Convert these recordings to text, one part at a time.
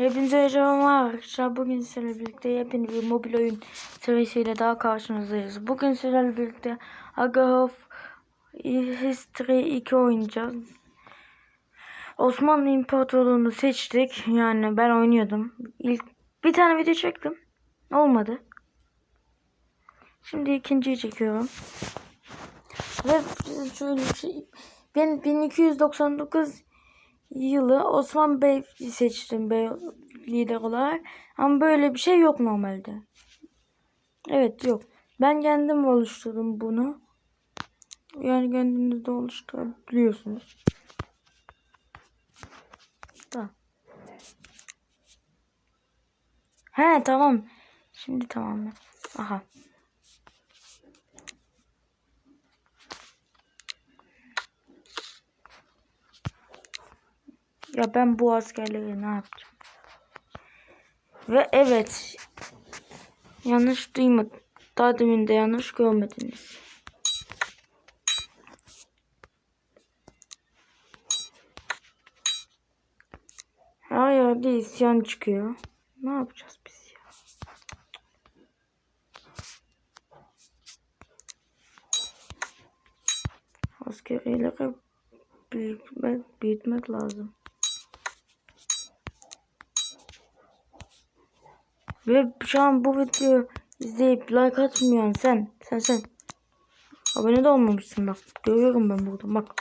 Hepinize merhaba arkadaşlar. Bugün sizlerle birlikte yepyeni bir mobil oyun serisiyle daha karşınızdayız. Bugün sizlerle birlikte Aga of History 2 oynayacağız. Osmanlı İmparatorluğu'nu seçtik. Yani ben oynuyordum. İlk bir tane video çektim. Olmadı. Şimdi ikinciyi çekiyorum. Ve şöyle bir şey. Ben 1299 yılı Osman Bey seçtim bey lider olarak. Ama böyle bir şey yok normalde. Evet yok. Ben kendim oluşturdum bunu. Yani kendiniz de oluşturabiliyorsunuz. Tamam. He tamam. Şimdi tamam. Aha. Ya ben bu askerleri ne yapacağım? Ve evet. Yanlış duymadım. Daha demin de yanlış görmediniz. Her yerde isyan çıkıyor. Ne yapacağız biz ya? Askerileri büyütmek, büyütmek lazım. Ve şu an bu videoyu izleyip like atmayan sen. Sen sen. Abone de olmamışsın bak. Görüyorum ben burada bak.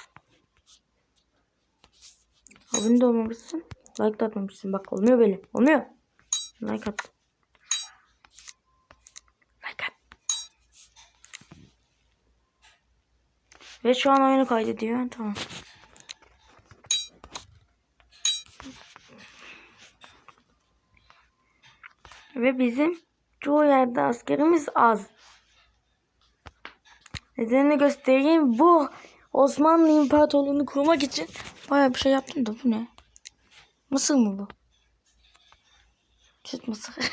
Abone de olmamışsın. Like de atmamışsın. Bak olmuyor böyle. Olmuyor. Like at. Like at. Ve şu an oyunu kaydediyor. Tamam. Ve bizim çoğu yerde askerimiz az. Nedenini göstereyim. Bu Osmanlı İmparatorluğu'nu kurmak için baya bir şey yaptım da bu ne? Mısır mı bu? Süt mısır.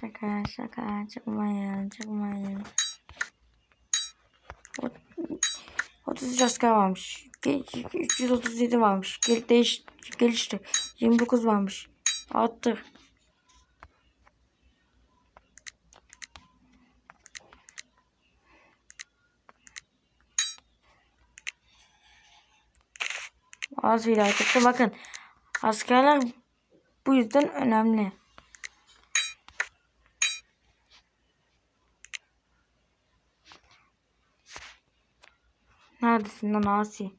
şaka şaka çıkmayın çıkmayın. 33 asker varmış. 337 varmış. Gel değiş gelişti. 29 varmış. Arttır. Az ileride çıktı. Bakın askerler bu yüzden önemli. Neredesin lan Asi?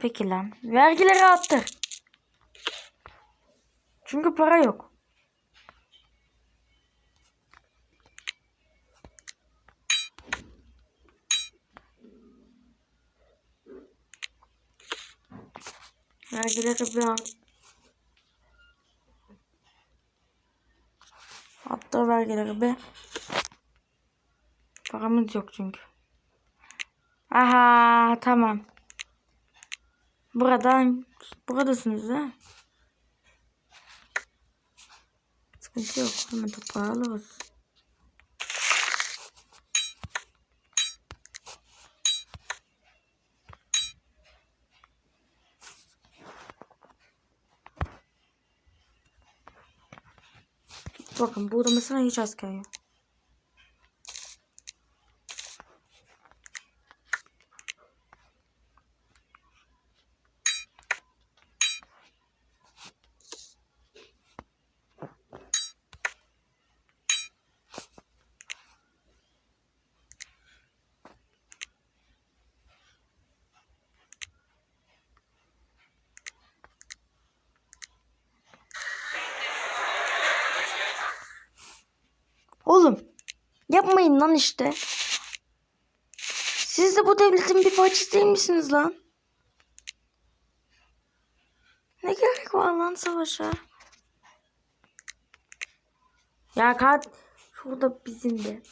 Peki lan. Vergileri attır. Çünkü para yok. Vergileri bir al. Hatta vergileri bir. Paramız yok çünkü. Aha tamam. Buradan buradasınız ha? Sıkıntı yok. Hemen toprağı alırız. Bakın burada mesela hiç asker yok. Oğlum yapmayın lan işte. Siz de bu devletin bir parçası değil misiniz lan? Ne gerek var lan savaşa? Ya kat şurada bizim de.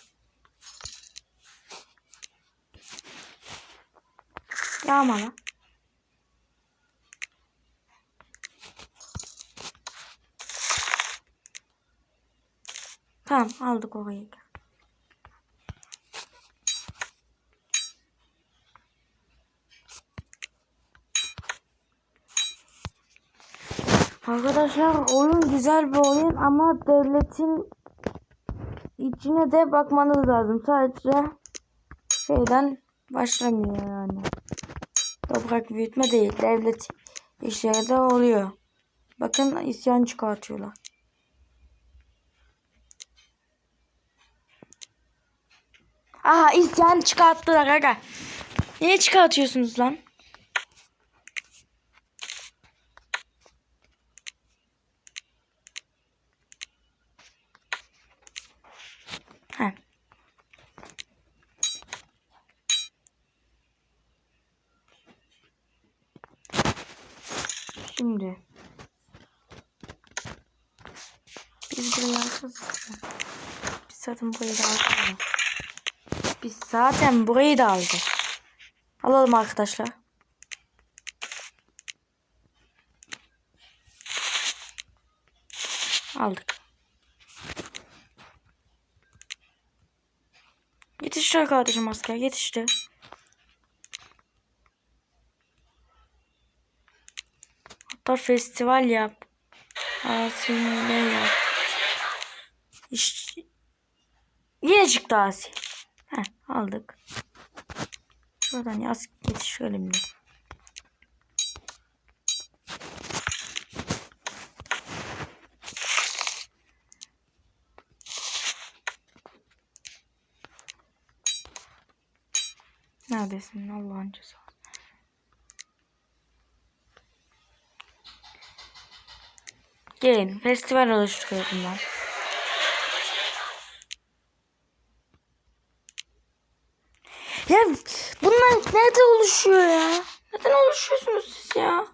Yağma lan. Tamam aldık orayı. Arkadaşlar oyun güzel bir oyun ama devletin içine de bakmanız lazım. Sadece şeyden başlamıyor yani. Toprak büyütme değil. Devlet işleri de oluyor. Bakın isyan çıkartıyorlar. Aha isyan çıkarttılar aga. Niye çıkartıyorsunuz lan? Heh. Şimdi biz burayı alacağız. Biz zaten burayı da alacağız. Biz zaten burayı da alacağız. Alalım arkadaşlar. Aldık. Yetişti kardeşim asker yetişti. Hatta festival yap. Asiye yap. İşte... Yine çıktı Asi. Heh, aldık. Şuradan yaz yetişelim de. Neredesin Allah'ın cezası? Gelin festival oluşturuyorum ben. Ya bunlar nerede oluşuyor ya? Neden oluşuyorsunuz siz ya?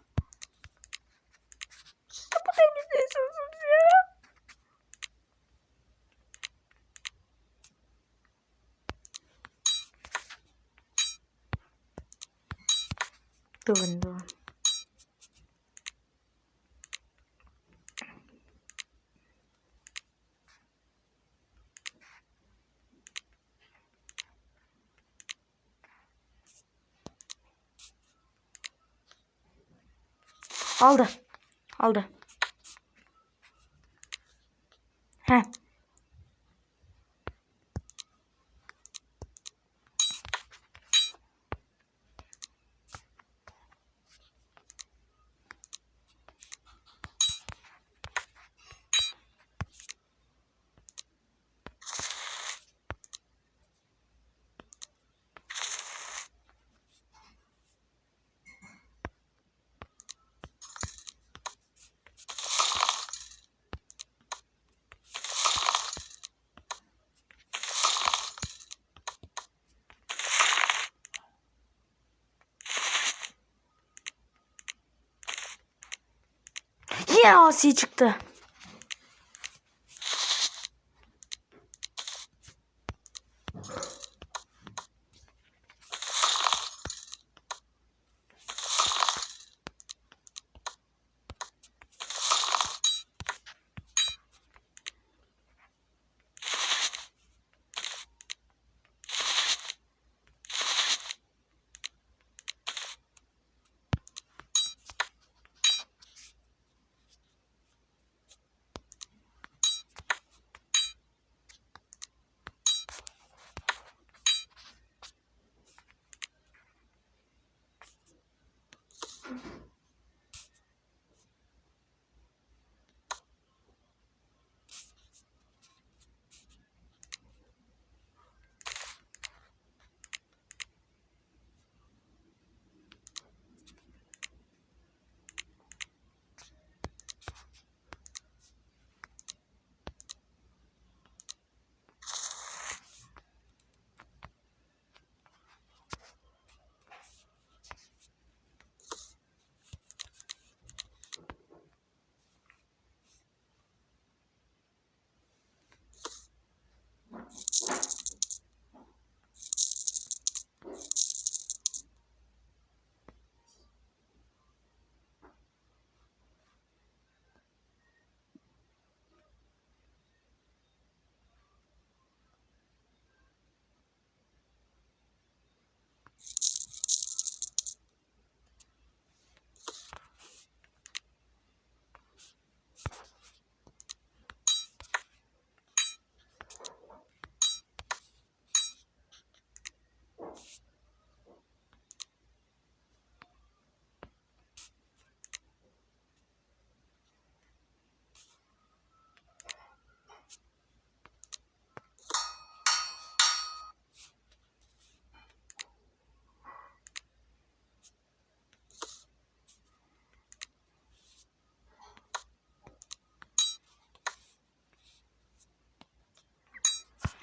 Siz de bu devletteysiniz ya. Durun durun. Aldı. Aldı. He. Yine çıktı.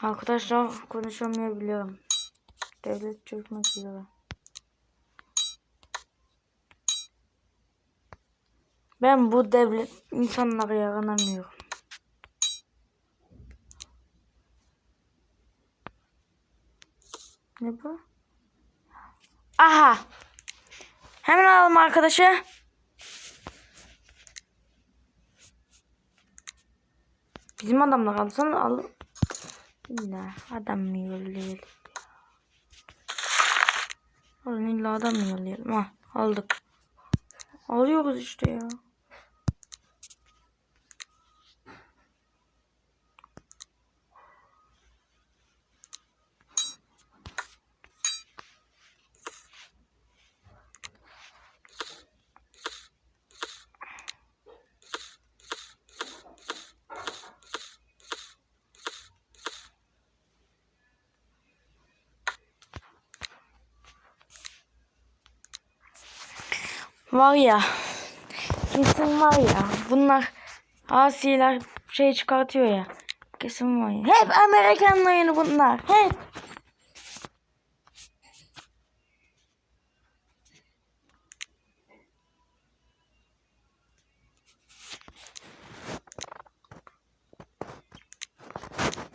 Arkadaşlar konuşamayabiliyorum. Devlet çökmek üzere. Ben bu devlet insanlara yaranamıyorum. Ne bu? Aha. Hemen alalım arkadaşı. Bizim adamlar alsan al. İlla adam mı yollayalım? Oğlum illa adam mı yollayalım? Ha aldık. Alıyoruz işte ya. Var ya. Kesin var ya. Bunlar asiler şey çıkartıyor ya. Kesin var ya. Hep Amerikan oyunu bunlar. Hep.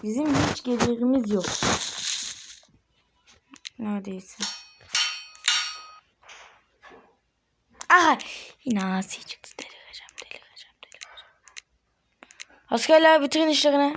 Bizim hiç gelirimiz yok. Neredeyse. Aha yine asi çıktı. Delireceğim, delireceğim, delireceğim. Askerler bitirin işlerini.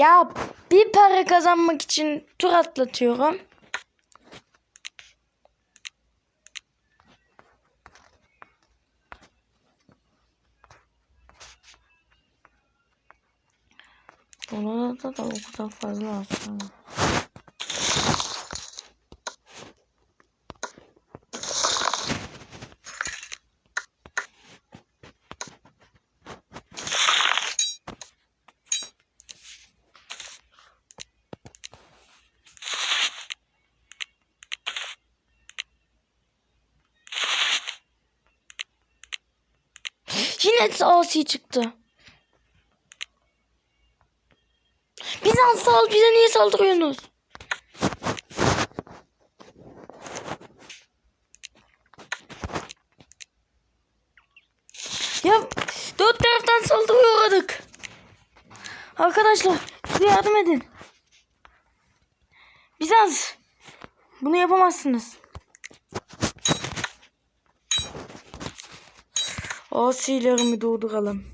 Ya bir para kazanmak için tur atlatıyorum. Buna da, da o kadar fazla aslında. Yine asi çıktı. Bizans sal bize niye saldırıyorsunuz? Ya dört taraftan saldırıya uğradık. Arkadaşlar size yardım edin. Bizans bunu yapamazsınız. Asilerimi durduralım.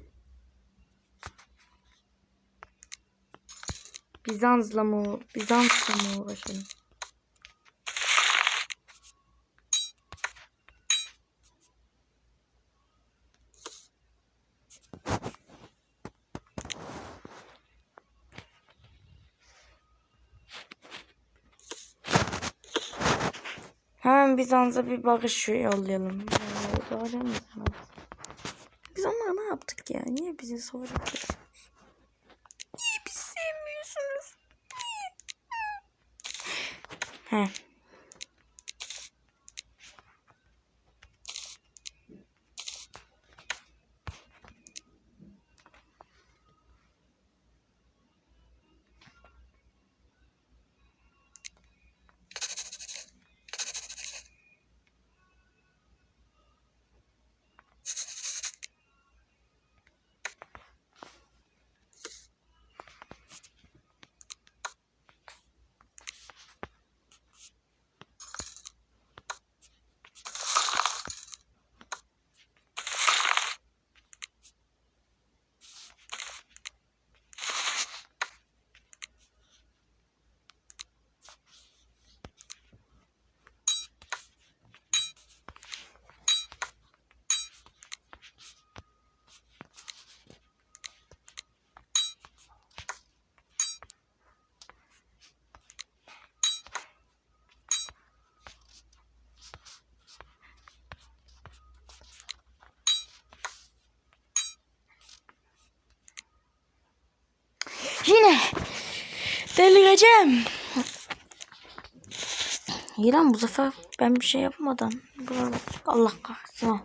Bizans'la mı, Bizans'la mı uğraşalım? Hemen Bizans'a bir barış yollayalım. Ee, Doğru mu? Biz onlara ne yaptık ya? Niye bizi soruyorsunuz? Niye bizi sevmiyorsunuz? He. Yine delireceğim. İran bu sefer ben bir şey yapmadan. Allah kahretsin.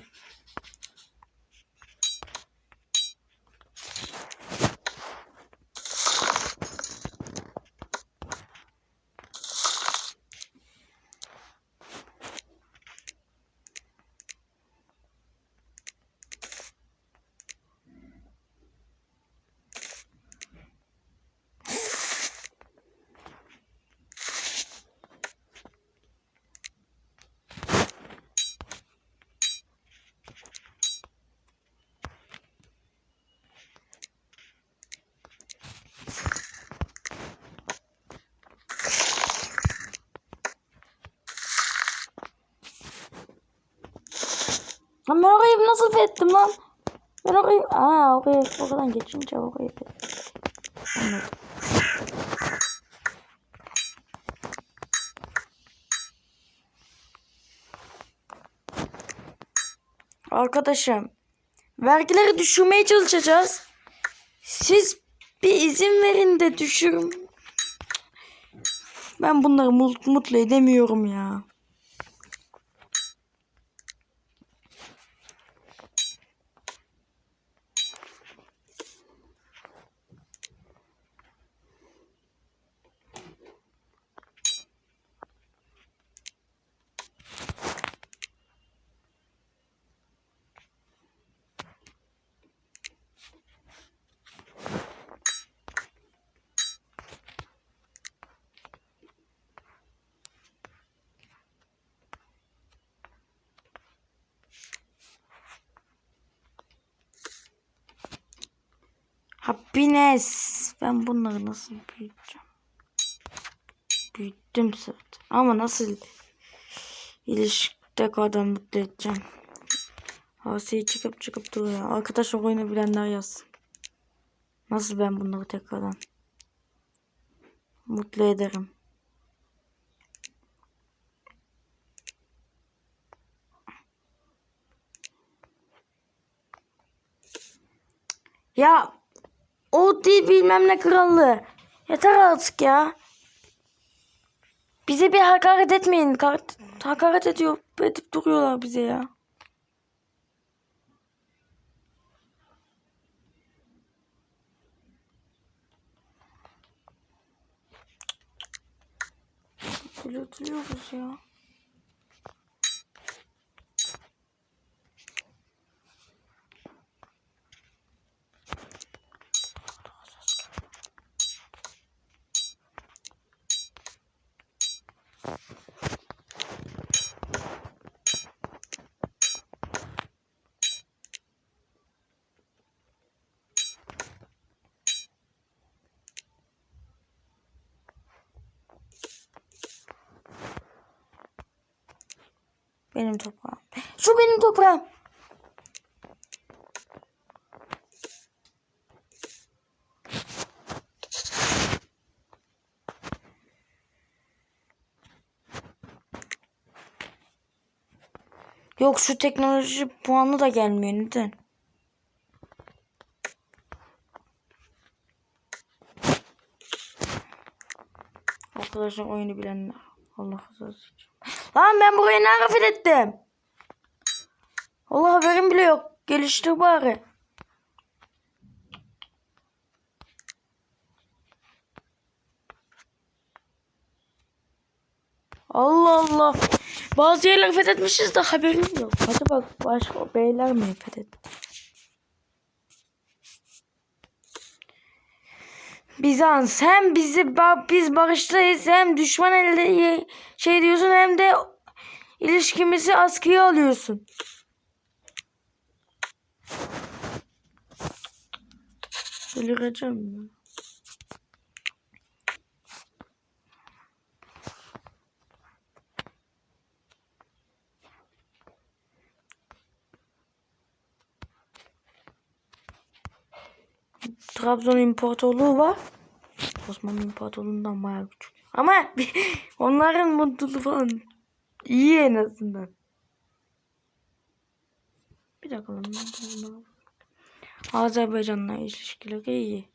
Lan ben orayı nasıl fettim lan? Ben orayı... Aa oraya oradan geçince orayı fettim. Arkadaşım vergileri düşürmeye çalışacağız. Siz bir izin verin de düşürün. Ben bunları mut- mutlu edemiyorum ya. Happiness. Ben bunları nasıl büyüteceğim? Büyüttüm zaten. Ama nasıl ilişkide kadar mutlu edeceğim? Asiye çıkıp çıkıp duruyor. Arkadaş oyunu bilenler yazsın. Nasıl ben bunları tekrardan mutlu ederim? Ya o değil bilmem ne krallığı. Yeter artık ya. Bize bir hakaret etmeyin. Ka- hakaret ediyor, edip duruyorlar bize ya. Delirtiliyoruz ya. Benim toprağım. Şu benim toprağım. Yok şu teknoloji puanı da gelmiyor neden? Arkadaşlar oyunu bilenler. Allah razı olsun. Lan ben burayı ne ettim? Allah haberim bile yok. Geliştir bari. Allah Allah. Bazı yerleri fethetmişiz de haberim yok. Acaba başka beyler mi fethetti? Bizans hem bizi biz barıştayız hem düşman elde şey diyorsun hem de ilişkimizi askıya alıyorsun. Delireceğim ya. Trabzon İmparatorluğu var. Osmanlı İmparatorluğundan bayağı küçük. Ama onların mutluluğu falan iyi en azından. Bir dakika lan. Azerbaycan'la ilişkileri iyi.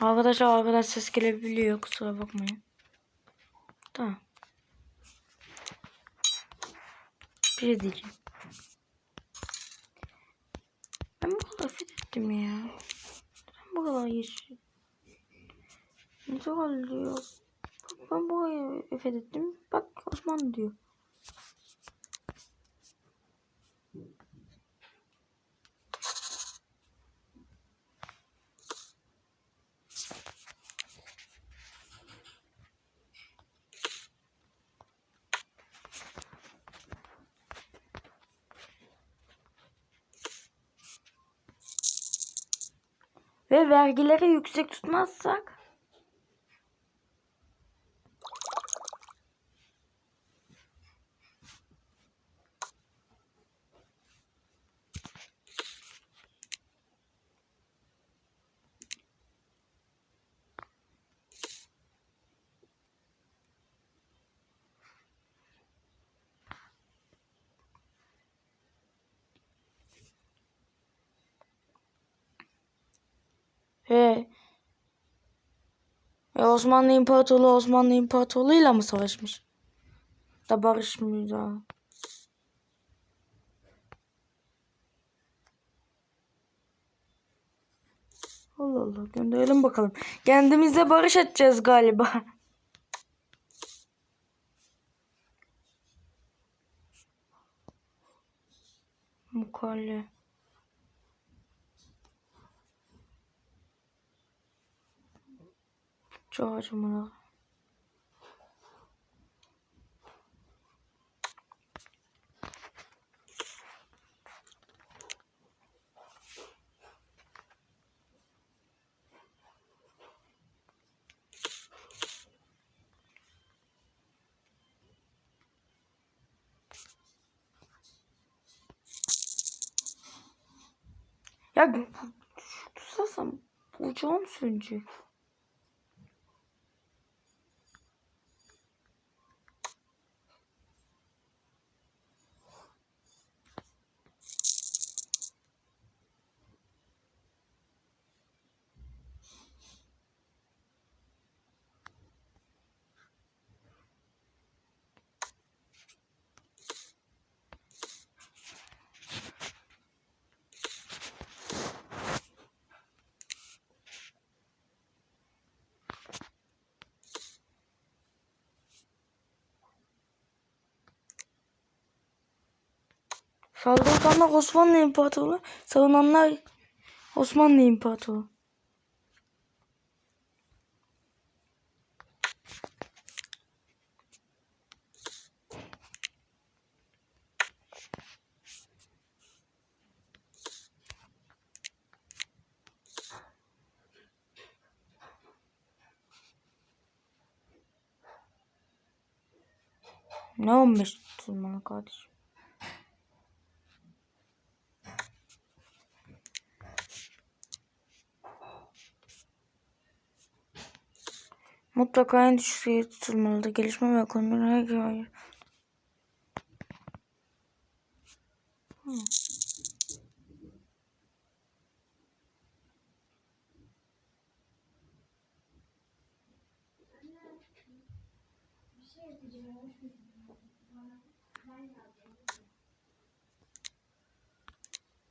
Arkadaşlar arkadan ses gelebiliyor kusura bakmayın. Tamam. Şey diyeceğim. Ben bu kadar fethettim ya. Ben bu kadar geç. Ne kadar diyor. Ben bu kadar fethettim. Bak Osman diyor. Ve vergileri yüksek tutmazsak He. E Osmanlı İmparatorluğu Osmanlı İmparatorluğu'yla mı savaşmış? Da barışmıyor daha. Allah Allah gönderelim bakalım. Kendimizle barış edeceğiz galiba. Mukalle. Çok acımalı. Ya bu- bu- tutsasam ucağım sönecek. Saldırganlar Osmanlı İmparatorluğu, savunanlar Osmanlı İmparatorluğu. Ne 15 tutulmalı kardeşim? Mutlaka en düşük seviyede tutulmalıdır. Gelişme ve ekonominin her hayır.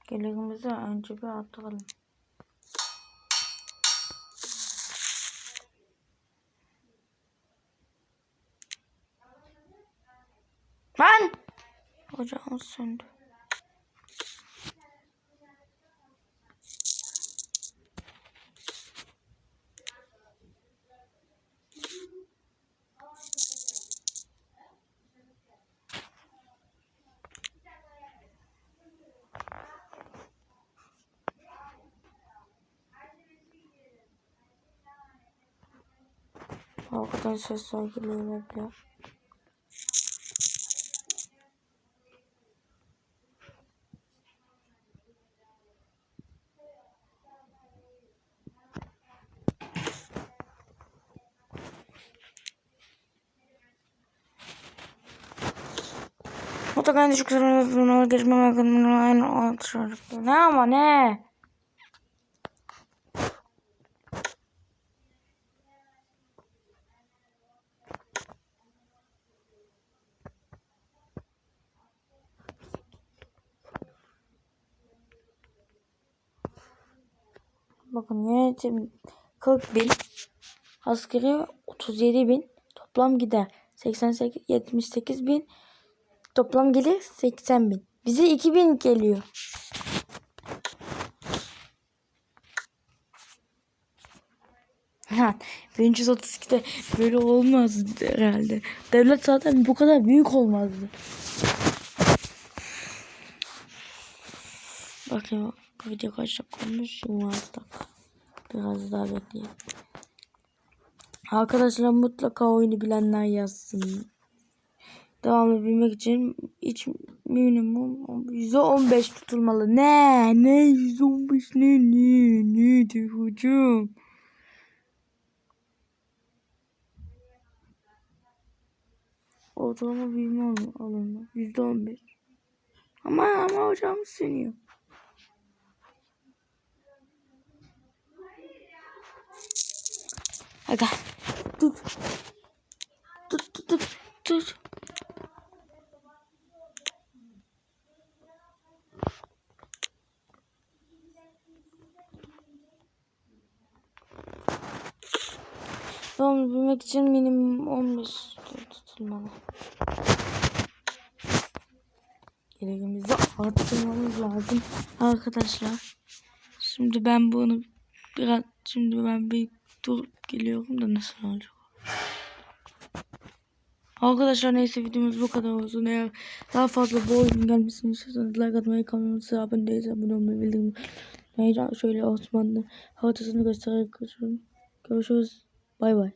Gelirimizi önce bir arttıralım. Lan! Ocağımız söndü. Arkadan sesler geliyor bekle. çok en düşük sınırlarına geçmem hakkında en artırır. Ne ama ne? Bakın yönetim 40 bin. Askeri 37 bin. Toplam gider. 88, 78 bin. Toplam gelir 80 bin. Bize 2000 geliyor. Ha, 1332'de böyle olmazdı herhalde. Devlet zaten bu kadar büyük olmazdı. Bakayım video kaç dakika olmuş? 26 dakika. Biraz daha bekleyelim. Arkadaşlar mutlaka oyunu bilenler yazsın. Devamlı bilmek için hiç minimum %15 tutulmalı. Ne? Ne %15 ne? Ne? Nedir hocam? Ortalama büyüme alınma. %15. Ama ama hocam seniyor. Aga. Tut. Tut tut tut. Tut. Tamam bilmek için minimum 15 tutulmalı. Gereğimizi arttırmamız lazım arkadaşlar. Şimdi ben bunu biraz şimdi ben bir durup geliyorum da nasıl olacak? Arkadaşlar neyse videomuz bu kadar olsun. Eğer daha fazla bu oyun gelmesini istiyorsanız like atmayı, kanalımıza abone değilseniz abone olmayı, bildirim. Şöyle Osmanlı haritasını göstererek görüşürüz. Bye bye.